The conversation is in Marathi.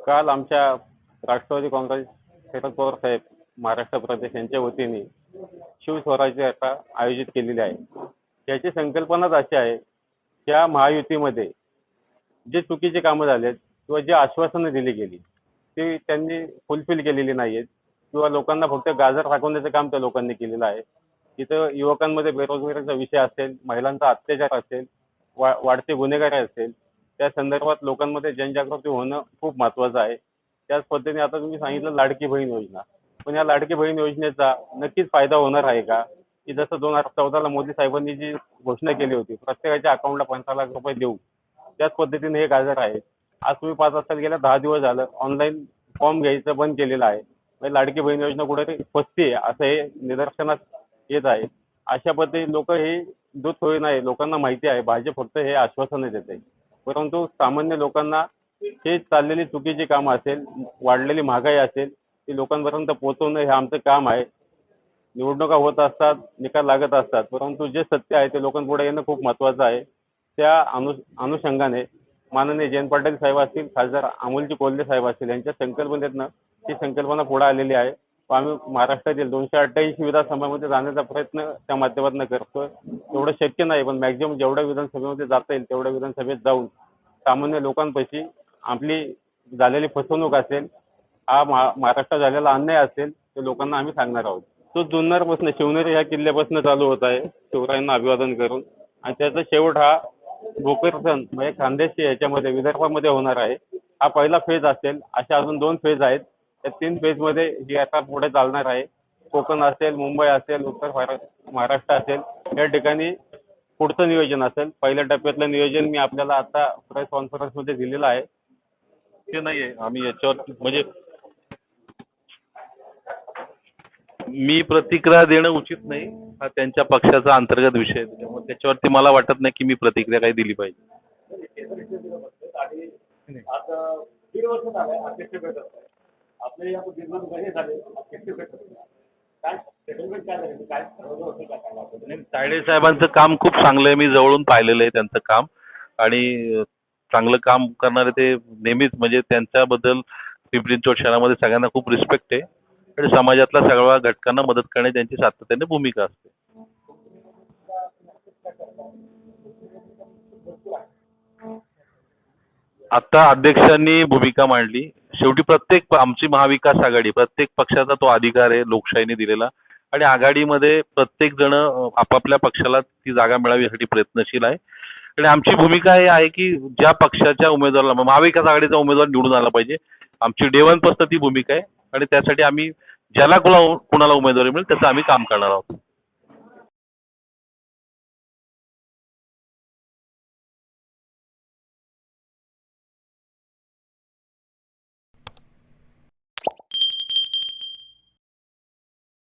काल आमच्या राष्ट्रवादी काँग्रेस शरद पवार साहेब महाराष्ट्र प्रदेश यांच्या वतीने शिवस्वराज्य यात्रा आयोजित केलेली आहे. याची संकल्पनाच अशी आहे त्या महायुतीमध्ये जे चुकीचे कामं झालेत किंवा जे आश्वासनं दिली गेली ती त्यांनी फुलफिल केलेली नाही आहेत किंवा लोकांना फक्त गाजर दाखवण्याचं काम त्या लोकांनी केलेलं आहे. इथं युवकांमध्ये बेरोजगारीचा विषय असेल महिलांचा अत्याचार असेल वा वाढते गुन्हेगारी असेल त्या संदर्भात लोकांमध्ये जनजागृती होणं खूप महत्वाचं आहे. त्याच पद्धतीने आता तुम्ही सांगितलं लाडकी बहीण योजना. पण या लाडकी बहीण योजनेचा नक्कीच फायदा होणार आहे का? की जसं दोन हजार चौदाला मोदी साहेबांनी जी घोषणा केली होती प्रत्येकाच्या अकाउंटला पंधरा लाख रुपये देऊ. त्याच पद्धतीने हे गाजर आहे. आज तुम्ही पाच वाजता गेल्या दहा दिवस झालं ऑनलाईन फॉर्म घ्यायचं बंद केलेलं आहे. म्हणजे लाडकी बहीण योजना कुठेतरी फसते असं हे निदर्शनास येत आहे. अशा पद्धतीने लोक हे दूध थोडी नाही लोकांना माहिती आहे. भाजप फक्त हे आश्वासन देते परंतु सामान्य लोकांना हे चाललेली चुकीची कामं असेल वाढलेली महागाई असेल ती लोकांपर्यंत पोहोचवणं हे आमचं काम आहे. निवडणुका होत असतात निकाल लागत असतात परंतु जे सत्य आहे ते लोकांपुढे येणं खूप महत्त्वाचं आहे. त्या अनु अनुषंगाने माननीय जयंत पाटील साहेब असतील खासदार अमोलजी कोल्हे साहेब असतील यांच्या संकल्पनेतनं ही संकल्पना पुढे आलेली आहे. आम्ही महाराष्ट्रातील दोनशे अठ्ठ्याऐंशी विधानसभामध्ये जाण्याचा प्रयत्न त्या माध्यमातून करतोय. तेवढं शक्य नाही पण मॅक्झिमम जेवढ्या विधानसभेमध्ये जाता येईल तेवढ्या विधानसभेत जाऊन सामान्य लोकांपाशी आपली झालेली फसवणूक असेल हा महा महाराष्ट्रात झालेला अन्याय असेल ते लोकांना आम्ही सांगणार आहोत. तो जुन्नरपासून शिवनेरी ह्या किल्ल्यापासून चालू होत आहे शिवरायांना अभिवादन करून. आणि त्याचा शेवट हा भोकरसन म्हणजे खानदेशी याच्यामध्ये विदर्भामध्ये होणार आहे. हा पहिला फेज असेल अशा अजून दोन फेज आहेत. त्या तीन फेजमध्ये ही यात्रा पुढे चालणार आहे. कोकण असेल मुंबई असेल उत्तर महाराष्ट्र असेल. या ठिकाणी पुढचं नियोजन असेल. पहिल्या टप्प्यातलं नियोजन मी आपल्याला आता प्रेस कॉन्फरन्समध्ये दिलेलं आहे. ते नाहीये. आम्ही याच्यावर म्हणजे मी प्रतिक्रिया देणं उचित नाही. हा त्यांच्या पक्षाचा अंतर्गत विषय आहे. त्याच्यामुळे त्याच्यावरती मला वाटत नाही की मी प्रतिक्रिया काही दिली पाहिजे. आपले या दीर्घ झाले काय? सेटलमेंट काय काय? ठरवलं होतं का? काय तायडे साहेबांचं काम खूप चांगलं आहे मी जवळून पाहिलेलं आहे त्यांचं काम. आणि चांगलं काम करणारे ते नेहमीच म्हणजे त्यांच्याबद्दल पिंपरी चिंचवड शहरामध्ये सगळ्यांना खूप रिस्पेक्ट आहे. आणि समाजातल्या सगळ्या घटकांना मदत करणे त्यांची सातत्याने भूमिका असते. आता अध्यक्षांनी भूमिका मांडली. शेवटी प्रत्येक आमची महाविकास आघाडी प्रत्येक पक्षाचा तो अधिकार आहे लोकशाहीने दिलेला. आणि आघाडीमध्ये प्रत्येक जण आपापल्या पक्षाला ती जागा मिळावी यासाठी प्रयत्नशील आहे. आणि आमची भूमिका ही आहे की ज्या पक्षाच्या उमेदवाराला महाविकास आघाडीचा उमेदवार निवडून आला पाहिजे. आमची डेवन ती भूमिका आहे. आणि त्यासाठी आम्ही ज्याला कुणा कुणाला उमेदवारी मिळेल त्याचं आम्ही काम करणार आहोत.